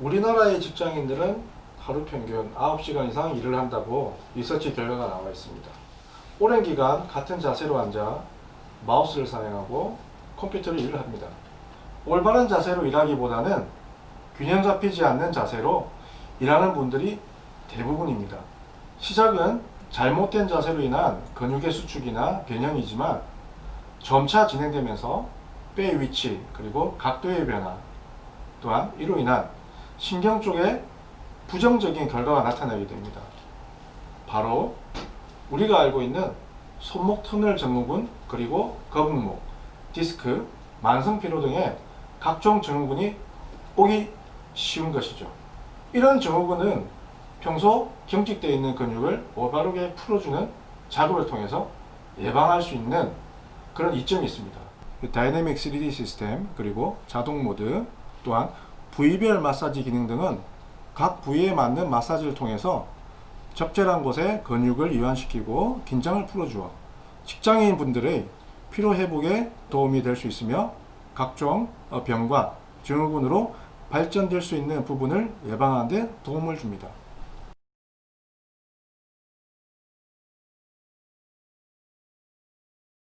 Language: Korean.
우리나라의 직장인들은 하루 평균 9시간 이상 일을 한다고 리서치 결과가 나와 있습니다. 오랜 기간 같은 자세로 앉아 마우스를 사용하고 컴퓨터를 일을 합니다. 올바른 자세로 일하기보다는 균형 잡히지 않는 자세로 일하는 분들이 대부분입니다. 시작은 잘못된 자세로 인한 근육의 수축이나 변형이지만 점차 진행되면서 뼈의 위치 그리고 각도의 변화 또한 이로 인한 신경 쪽에 부정적인 결과가 나타나게 됩니다. 바로 우리가 알고 있는 손목 터널 증후군 그리고 거북목, 디스크, 만성 피로 등의 각종 증후군이 오기 쉬운 것이죠. 이런 증후군은 평소 경직되어 있는 근육을 올바르게 풀어주는 작업을 통해서 예방할 수 있는 그런 이점이 있습니다. 다이내믹 3D 시스템 그리고 자동 모드 또한 부위별 마사지 기능 등은 각 부위에 맞는 마사지를 통해서 적절한 곳에 근육을 이완시키고 긴장을 풀어주어 직장인 분들의 피로 회복에 도움이 될 수 있으며 각종 어, 병과 증후군으로 발전될 수 있는 부분을 예방하는 데 도움을 줍니다.